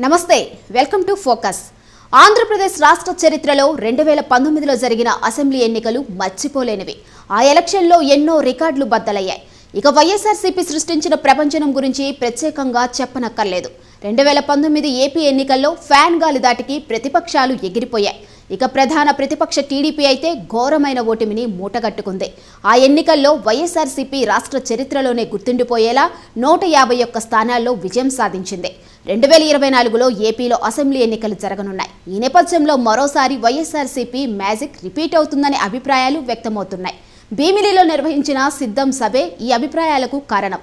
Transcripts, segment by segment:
నమస్తే welcome to focus. Andhra Pradesh రాష్ట్ర చరిత్రలో రెండు వేల పంతొమ్మిదిలో జరిగిన అసెంబ్లీ ఎన్నికలు మర్చిపోలేనివి. ఆ ఎలక్షన్లో ఎన్నో రికార్డులు బద్దలయ్యాయి. ఇక వైఎస్ఆర్సీపీ సృష్టించిన ప్రపంచనం గురించి ప్రత్యేకంగా చెప్పనక్కర్లేదు. రెండు వేల పంతొమ్మిది ఏపీ ఎన్నికల్లో ఫ్యాన్ గాలి దాటికి ప్రతిపక్షాలు ఎగిరిపోయాయి. ఇక ప్రధాన ప్రతిపక్ష టీడీపీ అయితే ఘోరమైన ఓటమిని మూటగట్టుకుంది. ఆ ఎన్నికల్లో వైఎస్ఆర్సీపీ రాష్ట్ర చరిత్రలోనే గుర్తుండిపోయేలా నూట యాభై ఒక్క స్థానాల్లో విజయం సాధించింది. రెండు వేల ఇరవై నాలుగులో ఏపీలో అసెంబ్లీ ఎన్నికలు జరగనున్నాయి. ఈ నేపథ్యంలో మరోసారి వైఎస్ఆర్సీపీ మ్యాజిక్ రిపీట్ అవుతుందనే అభిప్రాయాలు వ్యక్తమవుతున్నాయి. భీమిలిలో నిర్వహించిన సిద్ధం సభే ఈ అభిప్రాయాలకు కారణం.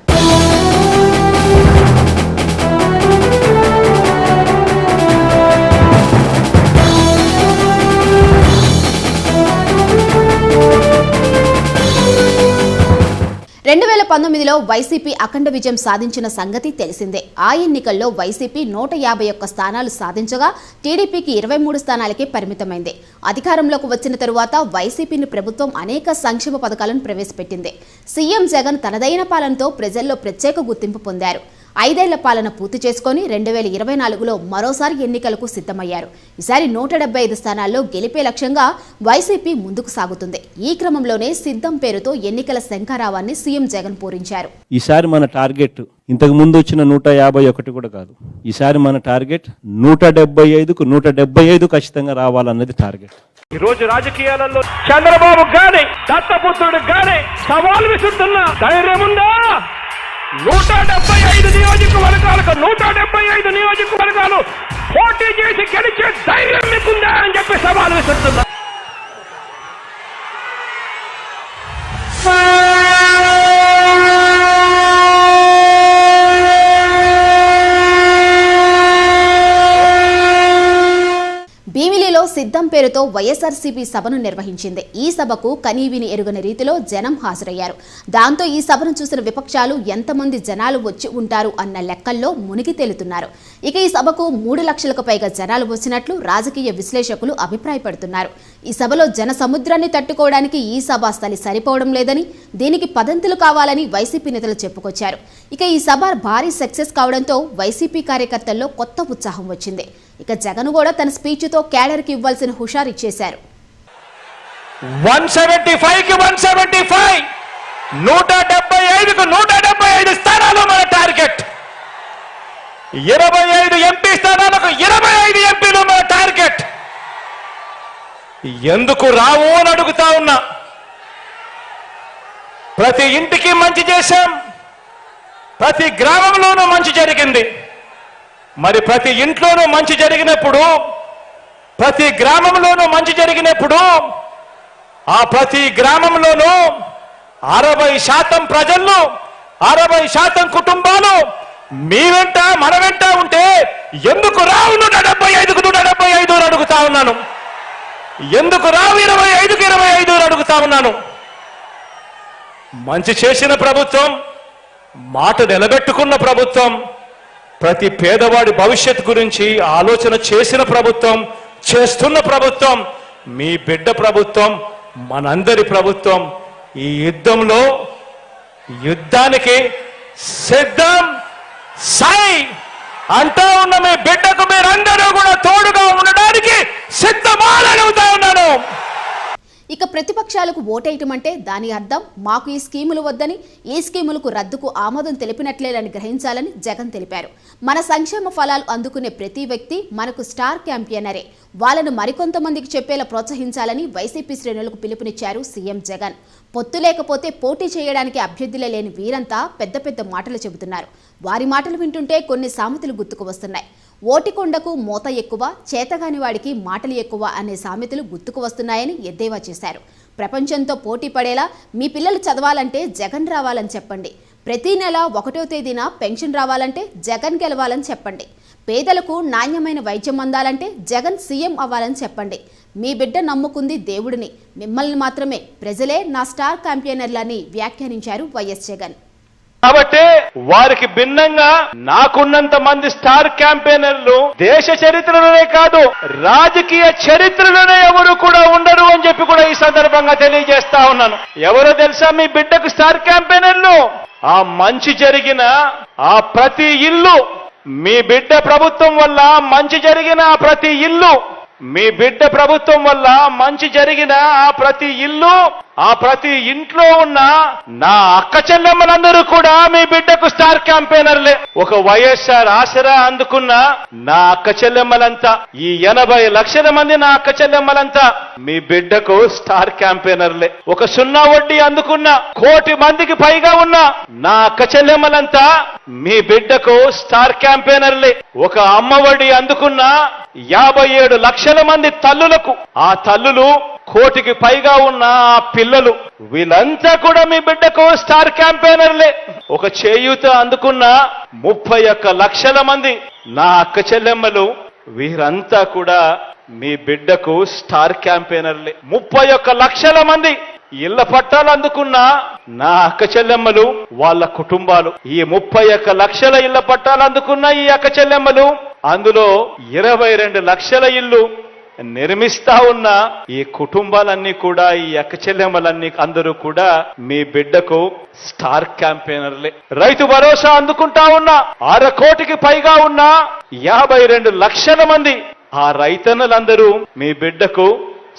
పంతొమ్మిదిలో వైసీపీ అఖండ విజయం సాధించిన సంగతి తెలిసిందే. ఆ ఎన్నికల్లో వైసీపీ నూట యాభై ఒక్క స్థానాలు సాధించగా టీడీపీకి ఇరవై మూడు స్థానాలకే పరిమితమైంది. అధికారంలోకి వచ్చిన తరువాత వైసీపీని ప్రభుత్వం అనేక సంక్షేమ పథకాలను ప్రవేశపెట్టింది. సీఎం జగన్ తనదైన పాలనతో ప్రజల్లో ప్రత్యేక గుర్తింపు పొందారు. ఐదేళ్ళ పాలన పూర్తి చేసుకొని రెండు వేల ఇరవై నాలుగులో మరోసారి ఎన్నికలకు సిద్ధమయ్యారు. ఈసారి నూట డెబ్బై ఐదు స్థానాల్లో గెలిపే లక్ష్యంగా వైసీపీ ముందుకు సాగుతుంది. ఈ క్రమంలోనే సిద్ధం పేరుతో ఎన్నికల శంఖారావాన్ని సీఎం జగన్ పూరించారు. ఈసారి మన టార్గెట్ ఇంతకు ముందు వచ్చిన నూట యాభై ఒకటి కూడా కాదు. ఈసారి మన టార్గెట్ నూట డెబ్బై ఐదుకు నూట డెబ్బై ఐదు ఖచ్చితంగా రావాలన్నది టార్గెట్. ఈ రోజు రాజకీయాలలో చంద్రబాబు గాని దత్తపుత్రుడు గాని సవాల్ విసురుతున్న ధైర్యం ఉందా? నూట డెబ్బై ఐదు నియోజకవర్గాలకు నూట డెబ్బై ఐదు నియోజకవర్గాలు పోటీ చేసి గెలిచే ధైర్యం మీకుందా అని చెప్పి సవాలు విసురుతున్నా భీమిలిలో సిద్ధం పేరుతో వైఎస్ఆర్సీపీ సభను నిర్వహించింది. ఈ సభకు కనీవిని ఎరుగని రీతిలో జనం హాజరయ్యారు. దాంతో ఈ సభను చూసిన విపక్షాలు ఎంతమంది జనాలు వచ్చి ఉంటారు అన్న లెక్కల్లో మునిగి తేలుతున్నారు. ఇక ఈ సభకు మూడు లక్షలకు పైగా జనాలు వచ్చినట్లు రాజకీయ విశ్లేషకులు అభిప్రాయపడుతున్నారు. ఈ సభలో జన సముద్రాన్ని తట్టుకోవడానికి ఈ సభ స్థలి సరిపోవడం లేదని దీనికి పదంతులు కావాలని వైసీపీ నేతలు చెప్పుకొచ్చారు. ఇక ఈ సభ భారీ సక్సెస్ కావడంతో వైసీపీ కార్యకర్తల్లో కొత్త ఉత్సాహం వచ్చింది. ఇక జగన్ కూడా తన స్పీచ్తో కేడర్కి ఇవ్వాల్సిన హుషారు ఇచ్చేశారు. వన్ సెవెంటీ ఫైవ్కి వన్ సెవెంటీ ఫైవ్. నూట డెబ్బై ఐదుకు నూట డెబ్బై ఐదు స్థానాలు మన టార్గెట్. ఇరవై ఐదు ఎంపీ స్థానాలకు ఇరవై ఐదు ఎంపీలు మన టార్గెట్. ఎందుకు రావు అని అడుగుతా ఉన్నా. ప్రతి ఇంటికి మంచి చేశాం. ప్రతి గ్రామంలోనూ మంచి జరిగింది. మరి ప్రతి ఇంట్లోనూ మంచి జరిగినప్పుడు ప్రతి గ్రామంలోనూ మంచి జరిగినప్పుడు ఆ ప్రతి గ్రామంలోనూ అరవై శాతం ప్రజలు అరవై శాతం కుటుంబాలు మీ వెంట మన వెంట ఉంటే ఎందుకు రావు నూట డెబ్బై ఐదుకు నూట డెబ్బై ఐదు అని అడుగుతా ఉన్నాను. ఎందుకు రావు ఇరవై ఐదుకు ఇరవై ఐదు అని అడుగుతా ఉన్నాను. మంచి చేసిన ప్రభుత్వం మాట నిలబెట్టుకున్న ప్రభుత్వం ప్రతి పేదవాడి భవిష్యత్ గురించి ఆలోచన చేసిన ప్రభుత్వం చేస్తున్న ప్రభుత్వం మీ బిడ్డ ప్రభుత్వం మనందరి ప్రభుత్వం ఈ యుద్ధంలో యుద్ధానికి సిద్ధం సై అంటూ ఉన్న మీ బిడ్డకు మీరందరూ కూడా తోడుగా ఉండడానికి సిద్ధమా ఉన్నాను. ఇక ప్రతిపక్షాలకు ఓటేయటం అంటే దాని అర్థం మాకు ఈ స్కీములు వద్దని ఈ స్కీములకు రద్దుకు ఆమోదం తెలిపినట్లేదని గ్రహించాలని జగన్ తెలిపారు. మన సంక్షేమ ఫలాలు అందుకునే ప్రతి వ్యక్తి మనకు స్టార్ క్యాంపియనరే. వాళ్ళను మరికొంతమందికి చెప్పేలా ప్రోత్సహించాలని వైసీపీ శ్రేణులకు పిలుపునిచ్చారు సీఎం జగన్. పొత్తు లేకపోతే పోటీ చేయడానికి అభ్యర్థులే లేని వీరంతా పెద్ద పెద్ద మాటలు చెబుతున్నారు. వారి మాటలు వింటుంటే కొన్ని సామెతలు గుర్తుకు వస్తున్నాయి. ఓటికొండకు మూత ఎక్కువ చేతగాని వాడికి మాటలు ఎక్కువ అనే సామెతలు గుర్తుకు వస్తున్నాయని ఎద్దేవా చేశారు. ప్రపంచంతో పోటీ పడేలా మీ పిల్లలు చదవాలంటే జగన్ రావాలని చెప్పండి. ప్రతి నెల ఒకటో తేదీన పెన్షన్ రావాలంటే జగన్ గెలవాలని చెప్పండి. పేదలకు నాణ్యమైన వైద్యం అందాలంటే జగన్ సీఎం అవ్వాలని చెప్పండి. మీ బిడ్డ నమ్ముకుంది దేవుడిని. మిమ్మల్ని మాత్రమే. ప్రజలే నా స్టార్ క్యాంపియనర్లని వ్యాఖ్యానించారు వైఎస్ జగన్. కాబట్టి వారికి భిన్నంగా నాకున్నంత మంది స్టార్ క్యాంపెయినర్లు దేశ చరిత్రలోనే కాదు రాజకీయ చరిత్రలోనే ఎవరు కూడా ఉండరు అని చెప్పి కూడా ఈ సందర్భంగా తెలియజేస్తా ఉన్నాను. ఎవరో తెలుసా మీ బిడ్డకు స్టార్ క్యాంపెయినర్లు? ఆ మంచి జరిగిన ఆ ప్రతి ఇల్లు మీ బిడ్డ ప్రభుత్వం వల్ల మంచి జరిగిన ఆ ప్రతి ఇల్లు మీ బిడ్డ ప్రభుత్వం వల్ల మంచి జరిగిన ఆ ప్రతి ఇల్లు ఆ ప్రతి ఇంట్లో ఉన్న నా అక్క చెల్లెమ్మలందరూ కూడా మీ బిడ్డకు స్టార్ క్యాంపెయినర్లే. ఒక వైఎస్ఆర్ ఆసరా అందుకున్న నా అక్క చెల్లెమ్మలంతా ఈ ఎనభై లక్షల మంది నా అక్క చెల్లెమ్మలంతా మీ బిడ్డకు స్టార్ క్యాంపెయినర్లే. ఒక సున్నా వడ్డీ అందుకున్న కోటి మందికి పైగా ఉన్న నా అక్క చెల్లెమ్మలంతా మీ బిడ్డకు స్టార్ క్యాంపెయినర్లే. ఒక అమ్మ వడ్డీ అందుకున్న యాభై ఏడు లక్షల మంది తల్లులకు. ఆ తల్లులు కోటికి పైగా ఉన్న ఆ పిల్లలు. వీళ్ళంతా కూడా మీ బిడ్డకు స్టార్ క్యాంపెయినర్లే. ఒక చేయూత అందుకున్న ముప్పై ఒక్క లక్షల మంది నా అక్క చెల్లెమ్మలు వీరంతా కూడా మీ బిడ్డకు స్టార్ క్యాంపెయినర్లే. ముప్పై ఒక్క లక్షల మంది ఇళ్ళ పట్టాలు అందుకున్న నా అక్క చెల్లెమ్మలు వాళ్ళ కుటుంబాలు. ఈ ముప్పై ఒక్క లక్షల ఇళ్ళ పట్టాలు అందుకున్న ఈ అక్క చెల్లెమ్మలు అందులో ఇరవై రెండు లక్షల ఇల్లు నిర్మిస్తా ఉన్న ఈ కుటుంబాలన్నీ కూడా ఈ అక్కచెల్లెమ్మలన్నీ అందరూ కూడా మీ బిడ్డకు స్టార్ క్యాంపెయినర్లే. రైతు భరోసా అందుకుంటా ఉన్న అర కోటికి పైగా ఉన్న యాభై రెండు లక్షల మంది ఆ రైతన్నలందరూ మీ బిడ్డకు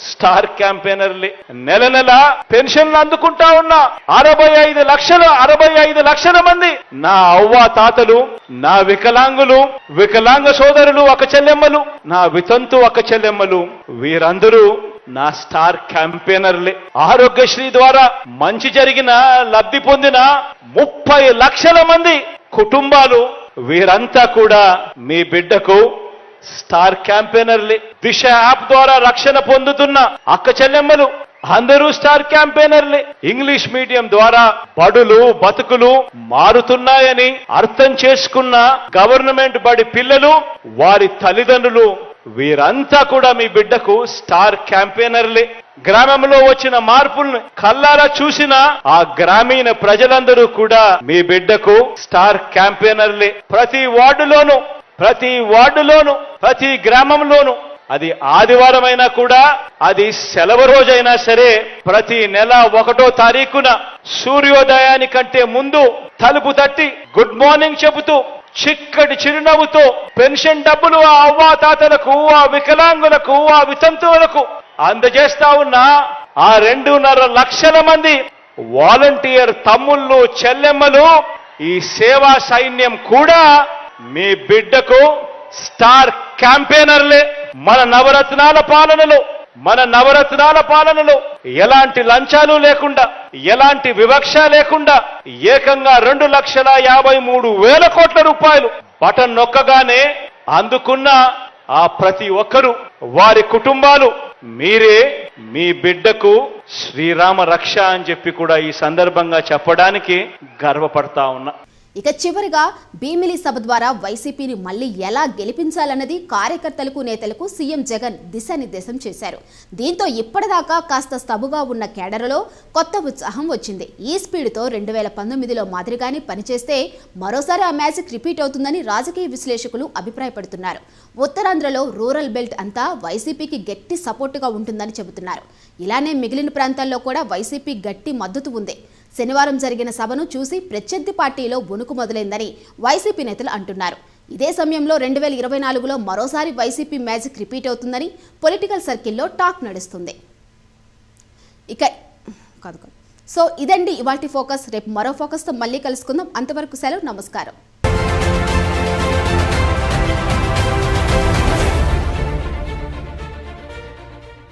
స్టార్ క్యాంపెయినర్లే నెల నెల పెన్షన్లు అందుకుంటా ఉన్న అరవై ఐదు లక్షల అరవై ఐదు లక్షల మంది నా అవ్వ తాతలు నా వికలాంగులు వికలాంగ సోదరులు ఒక చెల్లెమ్మలు నా వితంతు ఒక చెల్లెమ్మలు. వీరందరూ నా స్టార్ క్యాంపెయినర్లే. ఆరోగ్యశ్రీ ద్వారా మంచి జరిగిన లబ్ధి పొందిన ముప్పై లక్షల మంది కుటుంబాలు వీరంతా కూడా మీ బిడ్డకు స్టార్ క్యాంపెయినర్లే. దిశ యాప్ ద్వారా రక్షణ పొందుతున్న అక్క చెల్లెమ్మలు అందరూ స్టార్ క్యాంపెయినర్లే. ఇంగ్లీష్ మీడియం ద్వారా బడులు బతుకులు మారుతున్నాయని అర్థం చేసుకున్న గవర్నమెంట్ బడి పిల్లలు వారి తల్లిదండ్రులు వీరంతా కూడా మీ బిడ్డకు స్టార్ క్యాంపెయినర్లే. గ్రామంలో వచ్చిన మార్పుల్ని కల్లారా చూసిన ఆ గ్రామీణ ప్రజలందరూ కూడా మీ బిడ్డకు స్టార్ క్యాంపెయినర్లే. ప్రతి వార్డులోనూ ప్రతి వార్డులోను ప్రతి గ్రామంలోను అది ఆదివారం అయినా కూడా అది సెలవు రోజైనా సరే ప్రతి నెల ఒకటో తారీఖున సూర్యోదయానికంటే ముందు తలుపు తట్టి గుడ్ మార్నింగ్ చెబుతూ చిక్కటి చిరునవ్వుతో పెన్షన్ డబ్బులు ఆ అవ్వాతాతలకు ఆ వికలాంగులకు ఆ వితంతువులకు అందజేస్తా ఉన్న ఆ రెండున్నర లక్షల మంది వాలంటీర్ తమ్ముళ్ళు చెల్లెమ్మలు ఈ సేవా సైన్యం కూడా మీ బిడ్డకు స్టార్ క్యాంపెయినర్లే. మన నవరత్నాల పాలనలో మన నవరత్నాల పాలనలో ఎలాంటి లంచాలు లేకుండా ఎలాంటి వివక్ష లేకుండా ఏకంగా రెండు లక్షల యాభై మూడు వేల కోట్ల రూపాయలు బటన్ నొక్కగానే అందుకున్న ఆ ప్రతి ఒక్కరూ వారి కుటుంబాలు మీరే మీ బిడ్డకు శ్రీరామ రక్ష అని చెప్పి కూడా ఈ సందర్భంగా చెప్పడానికి గర్వపడతా ఉన్నా. ఇక చివరిగా భీమిలి సభ ద్వారా వైసీపీని మళ్ళీ ఎలా గెలిపించాలన్నది కార్యకర్తలకు నేతలకు సీఎం జగన్ దిశానిర్దేశం చేశారు. దీంతో ఇప్పటిదాకా కాస్త స్తబుగా ఉన్న కేడరలో కొత్త ఉత్సాహం వచ్చింది. ఈ స్పీడ్తో రెండు వేల పంతొమ్మిదిలో మాదిరిగానే పనిచేస్తే మరోసారి ఆ మ్యాజిక్ రిపీట్ అవుతుందని రాజకీయ విశ్లేషకులు అభిప్రాయపడుతున్నారు. ఉత్తరాంధ్రలో రూరల్ బెల్ట్ అంతా వైసీపీకి గట్టి సపోర్టుగా ఉంటుందని చెబుతున్నారు. ఇలానే మిగిలిన ప్రాంతాల్లో కూడా వైసీపీ గట్టి మద్దతు ఉంది. శనివారం జరిగిన సభను చూసి ప్రత్యర్థి పార్టీలో వణుకు మొదలైందని వైసీపీ నేతలు అంటున్నారు. ఇదే సమయంలో రెండు వేల ఇరవై నాలుగులో మరోసారి వైసీపీ మ్యాజిక్ రిపీట్ అవుతుందని పొలిటికల్ సర్కిల్లో టాక్ నడుస్తుంది. ఇక కాదు కాదు. సో ఇదండి ఇవాటి ఫోకస్. రేపు మరో ఫోకస్తో మళ్ళీ కలుసుకుందాం. అంతవరకు సెలవు నమస్కారం.